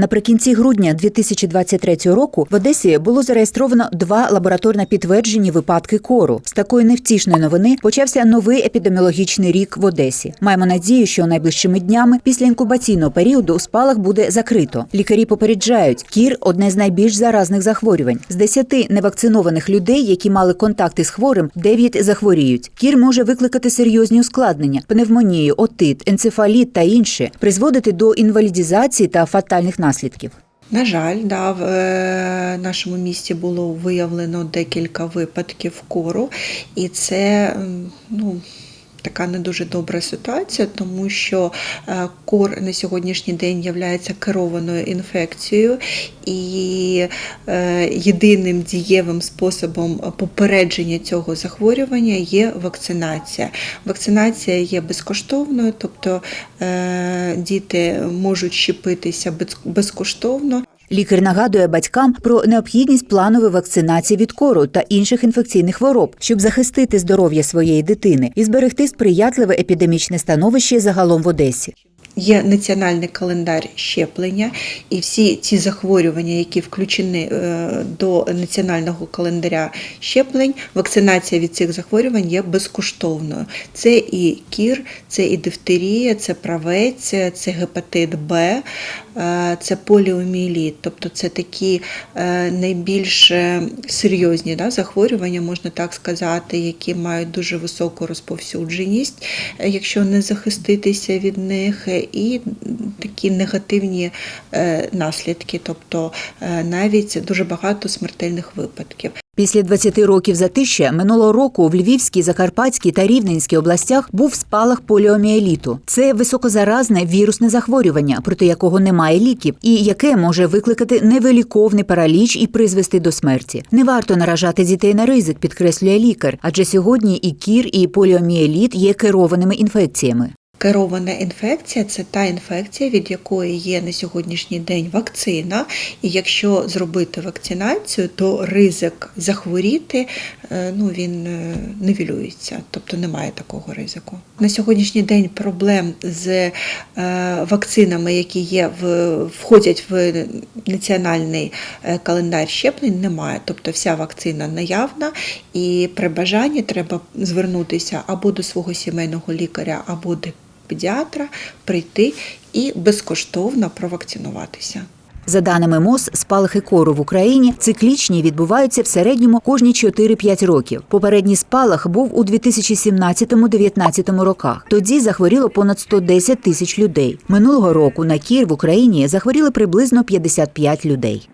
Наприкінці грудня 2023 року в Одесі було зареєстровано два лабораторно підтверджені випадки кору. З такої невтішної новини почався новий епідеміологічний рік в Одесі. Маємо надію, що найближчими днями після інкубаційного періоду спалах буде закрито. Лікарі попереджають, кір одне з найбільш заразних захворювань. З 10 невакцинованих людей, які мали контакти з хворим, 9 захворіють. Кір може викликати серйозні ускладнення, пневмонію, отит, енцефаліт та інше, призводити до інвалідізації та фатальних наслідків. На жаль, да, в е, нашому місті було виявлено декілька випадків кору, і це ну, така не дуже добра ситуація, тому що е, кор на сьогоднішній день є керованою інфекцією, і е, єдиним дієвим способом попередження цього захворювання є вакцинація. Вакцинація є безкоштовною, тобто е, діти можуть щепитися безкоштовно. Лікар нагадує батькам про необхідність планової вакцинації від кору та інших інфекційних хвороб, щоб захистити здоров'я своєї дитини і зберегти сприятливе епідемічне становище загалом в Одесі. Є національний календар щеплення, і всі ці захворювання, які включені е, до національного календаря щеплень, вакцинація від цих захворювань є безкоштовною. Це і кір, це і дифтерія, це правець, це гепатит Б, е, це поліоміеліт. Тобто це такі е, найбільш серйозні да, захворювання, можна так сказати, які мають дуже високу розповсюдженість, якщо не захиститися від них, і такі негативні е, наслідки, тобто е, навіть дуже багато смертельних випадків. Після 20 років затища минулого року в Львівській, Закарпатській та Рівненській областях був спалах поліоміеліту. Це високозаразне вірусне захворювання, проти якого немає ліків, і яке може викликати невиліковний параліч і призвести до смерті. Не варто наражати дітей на ризик, підкреслює лікар, адже сьогодні і кір, і поліоміеліт є керованими інфекціями. Керована інфекція це та інфекція, від якої є на сьогоднішній день вакцина. І якщо зробити вакцинацію, то ризик захворіти е, ну, він е, тобто немає такого ризику. На сьогоднішній день проблем з е, вакцинами, які є в входять в національний календар щеплень, немає. Тобто вся вакцина наявна, і при бажанні треба звернутися або до свого сімейного лікаря, або до педіатра, прийти і безкоштовно провакцинуватися. За даними МОЗ, спалахи кору в Україні циклічні відбуваються в середньому кожні 4-5 років. Попередній спалах був у 2017-2019 роках. Тоді захворіло понад 110 тисяч людей. Минулого року на кір в Україні захворіли приблизно 55 людей.